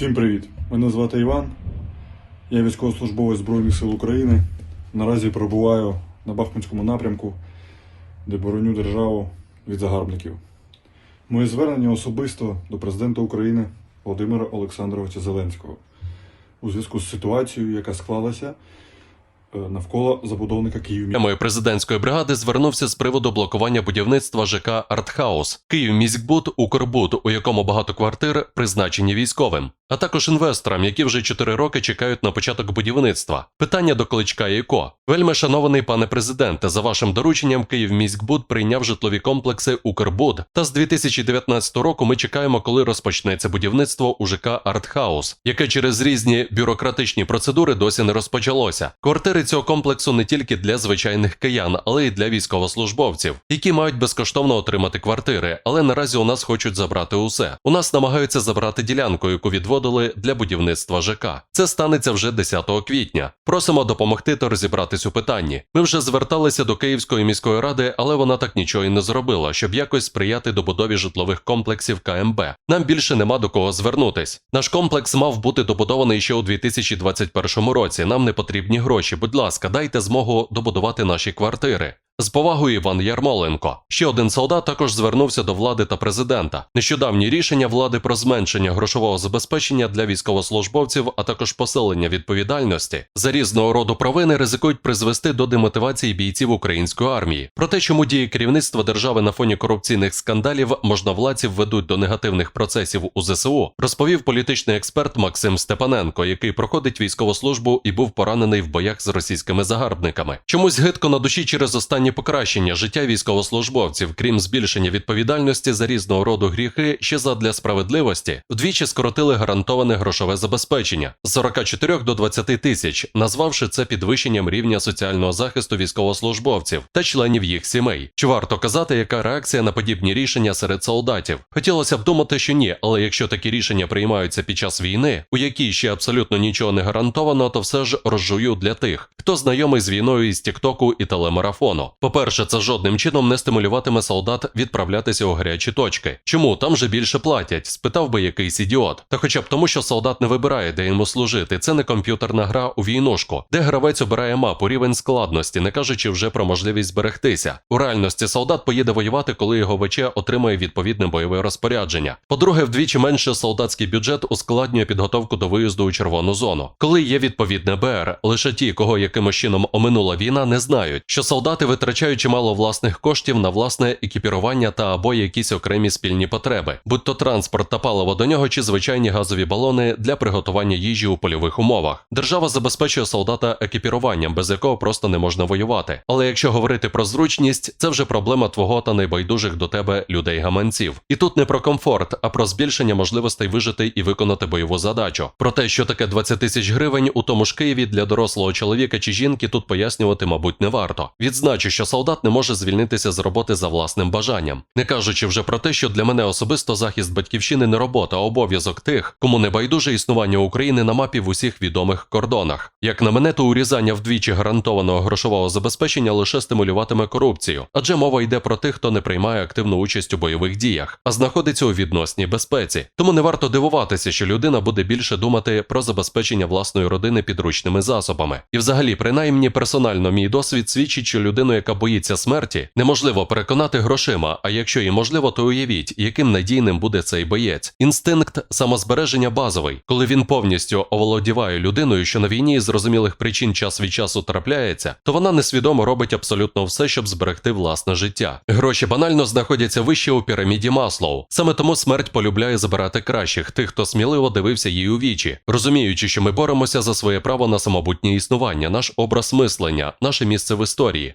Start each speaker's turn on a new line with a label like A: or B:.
A: Всім привіт! Мене звати Іван. Я військовослужбовець Збройних сил України. Наразі перебуваю на Бахмутському напрямку, де бороню державу від загарбників. Моє звернення особисто до президента України Володимира Олександровича Зеленського у зв'язку з ситуацією, яка склалася навколо забудовника Київ.
B: Президентської бригади звернувся з приводу блокування будівництва ЖК Артхаус, Київміськбуд, Укрбуд, у якому багато квартир призначені військовим, а також інвесторам, які вже 4 роки чекають на початок будівництва. Питання до Кличка і Ко. Вельми шанований пане президенте, за вашим дорученням Київміськбуд прийняв житлові комплекси Укрбуд. Та з 2019 року ми чекаємо, коли розпочнеться будівництво у ЖК Артхаус, яке через різні бюрократичні процедури досі не розпочалося. Квартири цього комплексу не тільки для звичайних киян, але й для військовослужбовців, які мають безкоштовно отримати квартири, але наразі у нас хочуть забрати усе. У нас намагаються забрати ділянку, яку відводили для будівництва ЖК. Це станеться вже 10 квітня. Просимо допомогти та розібратись у питанні. Ми вже зверталися до Київської міської ради, але вона так нічого і не зробила, щоб якось сприяти добудові житлових комплексів КМБ. Нам більше нема до кого звернутись. Наш комплекс мав бути добудований ще у 2021 році. Нам не потрібні гроші. Будь ласка, дайте змогу добудувати наші квартири. З повагою Іван Ярмоленко. Ще один солдат також звернувся до влади та президента. Нещодавні рішення влади про зменшення грошового забезпечення для військовослужбовців, а також посилення відповідальності за різного роду провини ризикують призвести до демотивації бійців української армії. Про те, чому дії керівництва держави на фоні корупційних скандалів можновладців ведуть до негативних процесів у ЗСУ, розповів політичний експерт Максим Степаненко, який проходить військову службу і був поранений в боях з російськими загарбниками. Чомусь гидко на душі через останні покращення життя військовослужбовців, крім збільшення відповідальності за різного роду гріхи, ще задля справедливості, вдвічі скоротили гарантоване грошове забезпечення з 44 до 20 тисяч, назвавши це підвищенням рівня соціального захисту військовослужбовців та членів їх сімей. Чи варто казати, яка реакція на подібні рішення серед солдатів? Хотілося б думати, що ні, але якщо такі рішення приймаються під час війни, у якій ще абсолютно нічого не гарантовано, то все ж розжую для тих, хто знайомий з війною із Тіктоку і телемарафону. По-перше, це жодним чином не стимулюватиме солдат відправлятися у гарячі точки. Чому там же більше платять? спитав би якийсь ідіот. Та хоча б тому, що солдат не вибирає, де йому служити. Це не комп'ютерна гра у війнушку, де гравець обирає мапу рівень складності, не кажучи вже про можливість зберегтися. У реальності солдат поїде воювати, коли його ВЧ отримає відповідне бойове розпорядження. По-друге, вдвічі менше солдатський бюджет ускладнює підготовку до виїзду у червону зону. Коли є відповідне БР, лише ті, кого якимось чином оминула війна, не знають, що солдати витрачають чимало власних коштів на власне екіпірування та або якісь окремі спільні потреби, будь то транспорт та паливо до нього чи звичайні газові балони для приготування їжі у польових умовах. Держава забезпечує солдата екіпіруванням, без якого просто не можна воювати. Але якщо говорити про зручність, це вже проблема твого та найбайдужих до тебе людей-гаманців. І тут не про комфорт, а про збільшення можливостей вижити і виконати бойову задачу. Про те, що таке 20 тисяч гривень у тому ж Києві для дорослого чоловіка чи жінки, тут пояснювати, мабуть, не варто. Відзначу, що солдат не може звільнитися з роботи за власним бажанням, не кажучи вже про те, що для мене особисто захист батьківщини не робота, а обов'язок тих, кому не байдуже існування України на мапі в усіх відомих кордонах. Як на мене, то урізання вдвічі гарантованого грошового забезпечення лише стимулюватиме корупцію, адже мова йде про тих, хто не приймає активну участь у бойових діях, а знаходиться у відносній безпеці. Тому не варто дивуватися, що людина буде більше думати про забезпечення власної родини підручними засобами. І, взагалі, принаймні персонально мій досвід свідчить, що людину, яка боїться смерті, неможливо переконати грошима. А якщо і можливо, то уявіть, яким надійним буде цей боєць. Інстинкт самозбереження базовий, коли він повністю оволодіває людиною, що на війні з зрозумілих причин час від часу трапляється, то вона несвідомо робить абсолютно все, щоб зберегти власне життя. Гроші банально знаходяться вище у піраміді Маслоу. Саме тому смерть полюбляє забирати кращих, тих, хто сміливо дивився їй у вічі, розуміючи, що ми боремося за своє право на самобутнє існування, наш образ мислення, наше місце в історії.